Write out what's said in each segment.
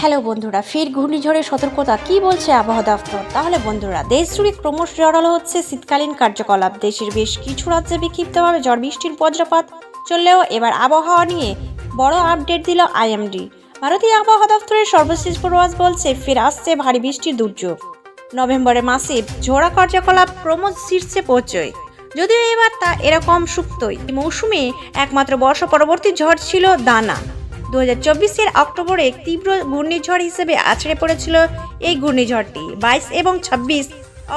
Hello বন্ধুরা, ফের ঘূর্ণিঝড়ের সতর্কতা কি বলছে আবহাওয়া দফতর তাহলে বন্ধুরা দেশ জুড়ে ক্রমশ জড়ালো হচ্ছে, শীতকালীন কার্যকলাপ, দেশের বেশ কিছু রাজ্যে বিক্ষিপ্তভাবে ঝড় বৃষ্টির বজ্রপাত চললেও এবার আবহাওয়া নিয়ে বড় আপডেট দিল আইএমডি। ভারতীয় আবহাওয়া দফতরের সর্বশেষ পূর্বাভাস বলছে, ফের আসছে ভারী বৃষ্টির দুর্যোগ। নভেম্বরের মাসে ঝোড়া কার্যকলাপ ক্রমশ শীর্ষে পৌঁছয়। যদিও এবার তা এরকম সুপ্তই, এই মৌসুমে একমাত্র বর্ষ পরবর্তী ঝড় ছিল দানা। দু হাজার চব্বিশের অক্টোবরে তীব্র ঘূর্ণিঝড় হিসেবে আছড়ে পড়েছিল এই ঘূর্ণিঝড়টি। বাইশ এবং ছাব্বিশ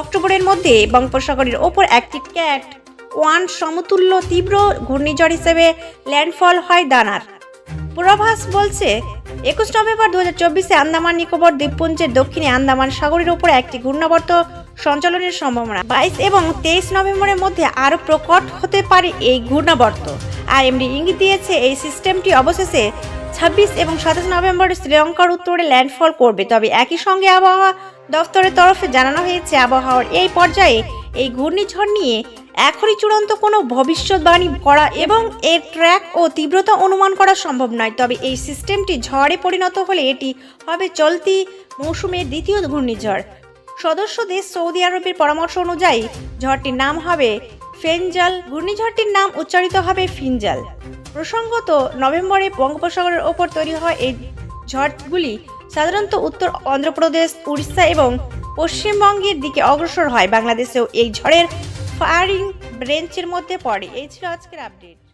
অক্টোবরের মধ্যে বঙ্গোপসাগরের ওপর একটি ক্যাট ওয়ান সমতুল্য তীব্র ঘূর্ণিঝড় হিসেবে ল্যান্ডফল হয় দানার। পূর্বাভাস বলছে, একুশ নভেম্বর দু হাজার চব্বিশে আন্দামান নিকোবর দ্বীপপুঞ্জের দক্ষিণে আন্দামান সাগরের উপর একটি ঘূর্ণাবর্ত সঞ্চালনের সম্ভাবনা। বাইশ এবং তেইশ নভেম্বরের মধ্যে আরও প্রকট হতে পারে এই ঘূর্ণাবর্ত। আইএমডি ইঙ্গিত দিয়েছে, এই সিস্টেমটি অবশেষে ছাব্বিশ এবং সাতাশ নভেম্বরে শ্রীলঙ্কার উত্তরে ল্যান্ডফল করবে। তবে একই সঙ্গে আবহাওয়া দফতরের তরফে জানানো হয়েছে, আবহাওয়ার এই পর্যায়ে এই ঘূর্ণিঝড় নিয়ে এখনই চূড়ান্ত কোনো ভবিষ্যৎবাণী করা এবং এর ট্র্যাক ও তীব্রতা অনুমান করা সম্ভব নয়। তবে এই সিস্টেমটি ঝড়ে পরিণত হলে এটি হবে চলতি মৌসুমের দ্বিতীয় ঘূর্ণিঝড়। সদস্য দেশ সৌদি আরবের পরামর্শ অনুযায়ী, ঝড়টির নাম হবে ফেনজাল। ঘূর্ণিঝড়টির নাম উচ্চারিত হবে ফিনজাল। প্রসঙ্গত, নভেম্বরে বঙ্গোপসাগরের ওপর তৈরি হয় এই ঝড়গুলি সাধারণত উত্তর অন্ধ্রপ্রদেশ, উড়িষ্যা এবং পশ্চিমবঙ্গের দিকে অগ্রসর হয়। বাংলাদেশেও এই ঝড়ের ফায়ারিং ব্রেঞ্চের মধ্যে পড়ে। এই ছিল আজকের আপডেট।